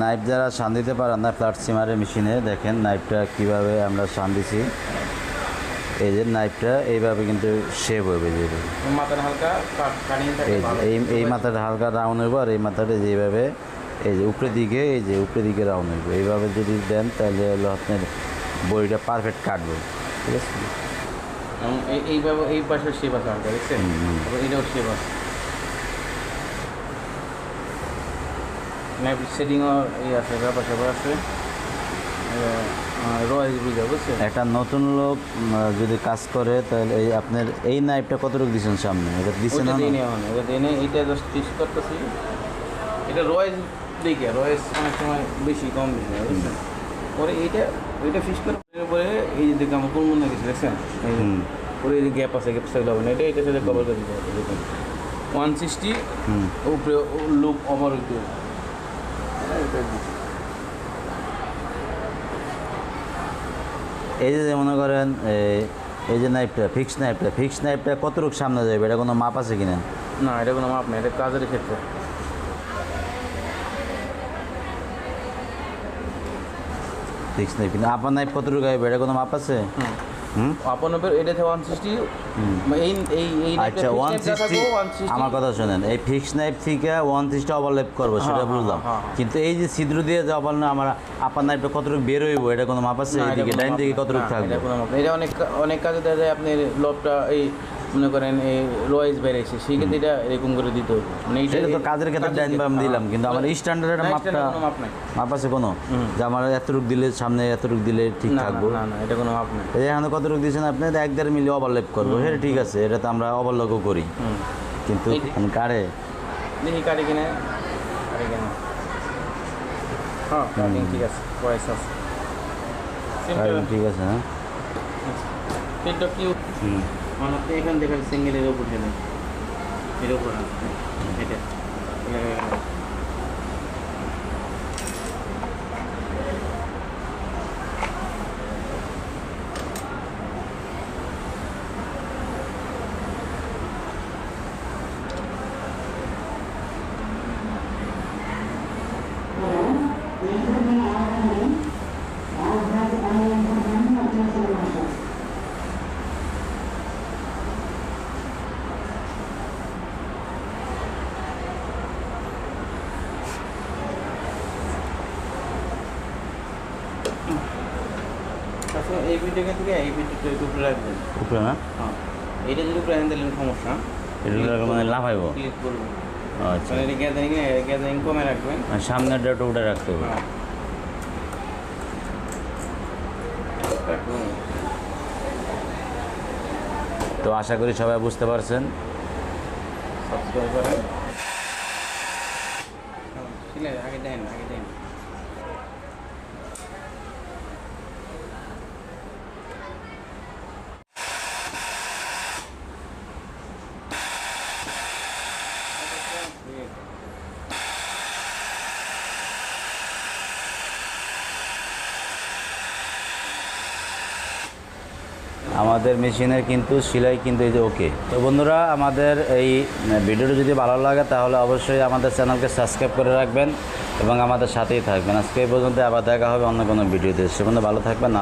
Knife যারা শান দিতে পারেন না ফ্ল্যাট সিমারের মেশিনে দেখেন নাইফটা কীভাবে আমরা শান দিছি। এই যে নাইফটা এইভাবে কিন্তু শেপ হবে যে এই এই মাথাটা হালকা রাউন্ড হইব আর এই মাথাটা যেভাবে এই যে উপরের দিকে এই যে উপরের দিকে রাউন্ড হইব। এইভাবে যদি দেন তাহলে হলো আপনার বডিটা পারফেক্ট কাটবে। ঠিক আছে? এইভাবে এই পাশে শেপ আছে হালকা দেখছেন? এটাও শেপ আছে। ম্যাপ সেটিংও এই আছে ব্যাপার স্যাপার আছে। একটা নতুন লোক যদি কাজ করে তাহলে এই আপনার এই নাইফটা কতটুকু দিচ্ছেন সামনে? এটা দিচ্ছেন এটা জাস্ট টিস করতেছি। এটা রয়েস দিকে রয়েস অনেক সময় বেশি কম বেশি বুঝছেন? পরে এইটা এইটা ফিস করে পরে এই যে দিকে আমার কোন মনে গেছে দেখছেন। পরে এই যে গ্যাপ আছে গ্যাপ সেগুলো হবে না। এটা এটার সাথে কভার করে দিতে হবে দেখুন। ওয়ান সিক্সটি উপরে লুক ওভার হইতে হবে। এটা দিচ্ছি। এই যে মনে করেন এই- এই যে নাইফটা ফিক্স নাইফটা ফিক্স নাইফটা কতটুকু সামনে যাবে? এটা কোনো মাপ আছে কিনা? না এটা কোনো মাপ নেই এটা কাজের ক্ষেত্রে। ফিক্স নাইফ কিন্তু আপার নাইফ কতটুকু আসবে এটা কোনো মাপ আছে? এটা এই এই এই আচ্ছা আমার কথা শুনেন এই ফিক্স নাইফ থেকে ওয়ান সিক্সটি ওভারলেপ করব সেটা হ্যাঁ, বুঝলাম। হ্যাঁ। কিন্তু এই যে ছিদ্র দিয়ে যে ওভার না আমার আপার নাইফটা কতটুকু বের হইব এটা কোনো মাপ আছে? এইদিকে ডাইন দিকে কতটুকু থাকবে। এটা অনেক অনেক কাজে দেখা যায় আপনি লবটা এই মনে করেন এই রয়েস বেড়েছে সেই ক্ষেত্রে এটা এরকম করে দিতে হবে। মানে সেটা তো কাজের ক্ষেত্রে ডাইন বাম দিলাম কিন্তু আমার স্ট্যান্ডার্ড না, মাপটা মাপ নাই। মাপ আছে কোনো? যে আমার এতটুকু দিলে সামনে এতটুকু দিলে ঠিক থাকব? না না এটা কোনো মাপ নেই। এখানে কতটুকু দিয়েছেন আপনি? এক দেড় মিলি ওভারলেপ করব। সেটা ঠিক আছে এটা তো আমরা ওভারলোকও করি। কিন্তু কারে? দেখি কাটে কিনে কাটে কিনে। হ্যাঁ ঠিক আছে পয়সা আছে। কারে ঠিক আছে হ্যাঁ। কিন্তু কি? হুম। মানে আপনি এখান থেকে সিঙ্গেলের উপর ঠেলেন এর উপর। এটা এ, এই ভিডিওকে থেকে এই ভিডিওটা একটু উপরে রাখবেন। উপরে না? হ্যাঁ। এটা যদি উপরে তাহলে সমস্যা এটা মানে লাফাইব? ক্লিক করব আচ্ছা। এটা গ্যাদারিং গ্যাদারিং কমে রাখবেন। আর সামনের ডেটা উঠে রাখতে হবে। হ্যাঁ। তো আশা করি সবাই বুঝতে পারছেন। সাবস্ক্রাইব করেন। আছে আগে দেন আগে দেন। আমাদের মেশিনের কিন্তু সেলাই কিন্তু এই যে ওকে তো বন্ধুরা, আমাদের এই ভিডিওটি যদি ভালো লাগে, তাহলে অবশ্যই আমাদের চ্যানেলকে সাবস্ক্রাইব করে রাখবেন এবং আমাদের সাথেই থাকবেন। আজকে এই পর্যন্ত আবার দেখা হবে অন্য কোনো ভিডিওতে। পর্যন্ত ভালো থাকবেন